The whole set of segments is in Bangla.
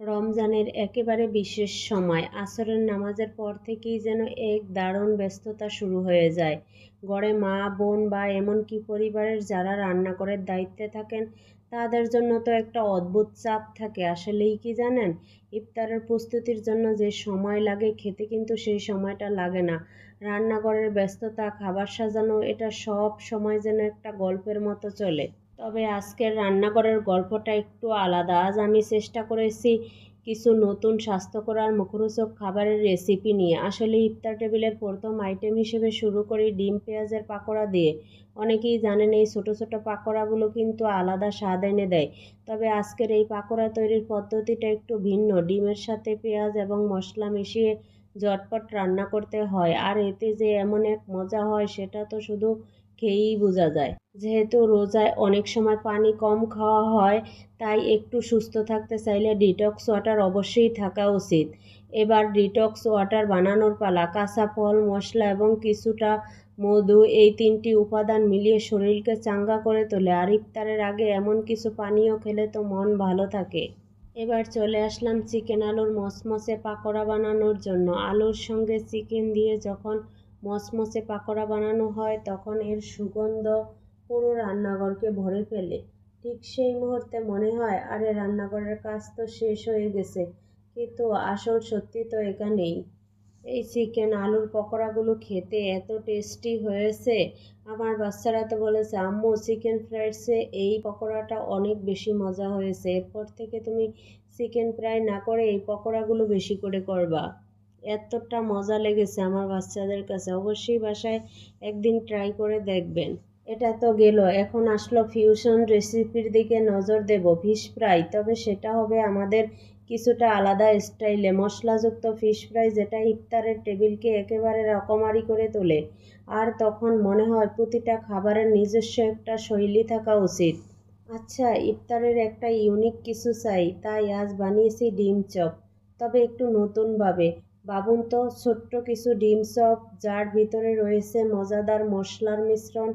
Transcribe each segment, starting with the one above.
রমজানের একেবারে বিশেষ সময়। আসরের নামাজের পর থেকেই যেন এক দারুণ ব্যস্ততা শুরু হয়ে যায়। গড়ে মা, বোন বা এমনকি পরিবারের যারা রান্না রান্নাঘরের দায়িত্বে থাকেন, তাদের জন্য তো একটা অদ্ভুত চাপ থাকে। আসলেই কি জানেন? ইফতারের প্রস্তুতির জন্য যে সময় লাগে, খেতে কিন্তু সেই সময়টা লাগে না। রান্নাঘরের ব্যস্ততা, খাবার সাজানো, এটা সব সময় যেন একটা গল্পের মতো চলে। তবে আজকের রান্নাঘরের গল্পটা একটু আলাদা। আজ আমি চেষ্টা করেছি কিছু নতুন স্বাস্থ্যকর আর মুখরোচক খাবারের রেসিপি নিয়ে। আসলে ইফতার টেবিলের প্রথম আইটেম হিসেবে শুরু করি ডিম, পেঁয়াজের পাকোড়া দিয়ে। অনেকেই জানেন এই ছোটো ছোটো পাকোড়াগুলো কিন্তু আলাদা স্বাদ এনে দেয়। তবে আজকের এই পাকোড়া তৈরির পদ্ধতিটা একটু ভিন্ন। ডিমের সাথে পেঁয়াজ এবং মশলা মিশিয়ে ঝটপট রান্না করতে হয়। আর এতে যে এমন এক মজা হয় সেটা তো শুধু খেয়েই বোঝা যায়। যেহেতু রোজায় অনেক সময় পানি কম খাওয়া হয়, তাই একটু সুস্থ থাকতে চাইলে ডিটক্স ওয়াটার অবশ্যই থাকা উচিত। এবার ডিটক্স ওয়াটার বানানোর পালা, কাঁচা ফল, মশলা এবং কিছুটা মধু, এই তিনটি উপাদান মিলিয়ে শরীরকে চাঙ্গা করে তোলে। আর ইফতারের আগে এমন কিছু পানীয় খেলে তো মন ভালো থাকে। এবার চলে আসলাম চিকেন আলুর মসমসে পাকোড়া বানানোর জন্য। আলুর সঙ্গে চিকেন দিয়ে যখন মচমচে পাকোড়া বানানো হয়, তখন এর সুগন্ধ পুরো রান্নাঘরকে ভরে ফেলে। ঠিক সেই মুহূর্তে মনে হয়, আরে, রান্নাঘরের কাজ তো শেষ হয়ে গেছে, কিন্তু আসল সত্যি তো এখানেই। এই চিকেন আলুর পকোড়াগুলো খেতে এত টেস্টি হয়েছে, আমার বাচ্চারা তো বলেছে, আম্মু, চিকেন ফ্রাইডসে এই পকোড়াটা অনেক বেশি মজা হয়েছে, এরপর থেকে তুমি চিকেন ফ্রাই না করে এই পকোড়াগুলো বেশি করে করবা। এতটা মজা লেগেছে আমার বাচ্চাদের কাছে। অবশ্যই বাসায় একদিন ট্রাই করে দেখবেন। এটা তো গেল। এখন আসলো ফিউশন রেসিপির দিকে নজর দেব ফিশ ফ্রাই তবে সেটা হবে আমাদের কিছুটা আলাদা স্টাইলে মশলাযুক্ত ফিশ ফ্রাই যেটা ইফতারের টেবিলকে একেবারে রকমারি করে তোলে। আর তখন মনে হয় প্রতিটা খাবারের নিজস্ব একটা শৈলী থাকা উচিত। আচ্ছা ইফতারের একটা ইউনিক কিছু চাই। তাই আজ বানিয়েছি ডিম চপ। তবে একটু নতুনভাবে। ভাবুন তো ছোট্ট কিছু ডিম চপ যার ভিতরে রয়েছে মজাদার মশলার মিশ্রণ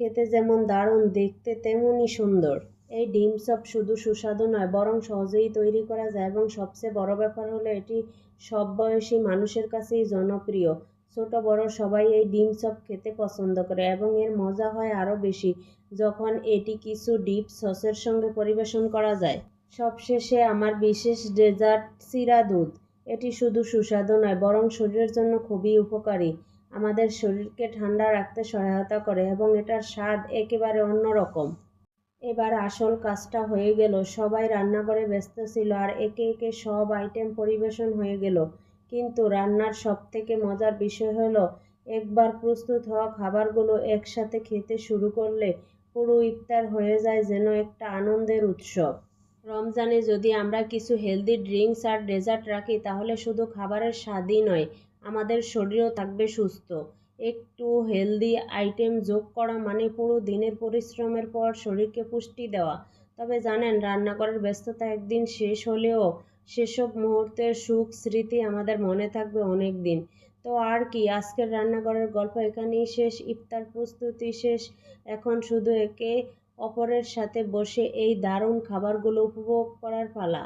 খেতে যেমন দারুণ দেখতে তেমনই সুন্দর এই ডিম চপ শুধু সুস্বাদু নয় বরং সহজেই তৈরি করা যায় এবং সবচেয়ে বড় ব্যাপার হলো এটি সব বয়সী মানুষের কাছেই জনপ্রিয়। ছোট, বড় সবাই এই ডিম চপ খেতে পছন্দ করে এবং এর মজা হয় আরও বেশি যখন এটি কিছু ডিপ সসের সঙ্গে পরিবেশন করা যায়। সবশেষে আমার বিশেষ ডেজার্ট সিরা দুধ। এটি শুধু সুস্বাদু নয়, বরং শরীরের জন্য খুবই উপকারী। আমাদের শরীরকে ঠান্ডা রাখতে সহায়তা করে এবং এটার স্বাদ একেবারে অন্যরকম। এবার আসল কাজটা হয়ে গেল, সবাই রান্নাঘরে ব্যস্ত ছিল আর একে একে সব আইটেম পরিবেশন হয়ে গেল। কিন্তু রান্নার সবথেকে মজার বিষয় হলো, একবার প্রস্তুত হওয়া খাবারগুলো একসাথে খেতে শুরু করলে পুরো ইফতার হয়ে যায় যেন একটা আনন্দের উৎসব। রমজানে যদি আমরা কিছু হেলদি ড্রিঙ্কস আর ডেজার্ট রাখি, তাহলে শুধু খাবারের স্বাদই নয়, আমাদের শরীরও থাকবে সুস্থ। একটু হেলদি আইটেম যোগ করা মানে পুরো দিনের পরিশ্রমের পর শরীরকে পুষ্টি দেওয়া। তবে জানেন রান্নাঘরের ব্যস্ততা একদিন শেষ হলেও সেসব মুহূর্তের সুখ স্মৃতি আমাদের মনে থাকবে অনেক দিন তো আর কি, আজকের রান্নাঘরের গল্প এখানেই শেষ, ইফতার প্রস্তুতি শেষ। এখন শুধু একে অপরের সাথে বসে এই দারুণ খাবারগুলো উপভোগ করার পালা।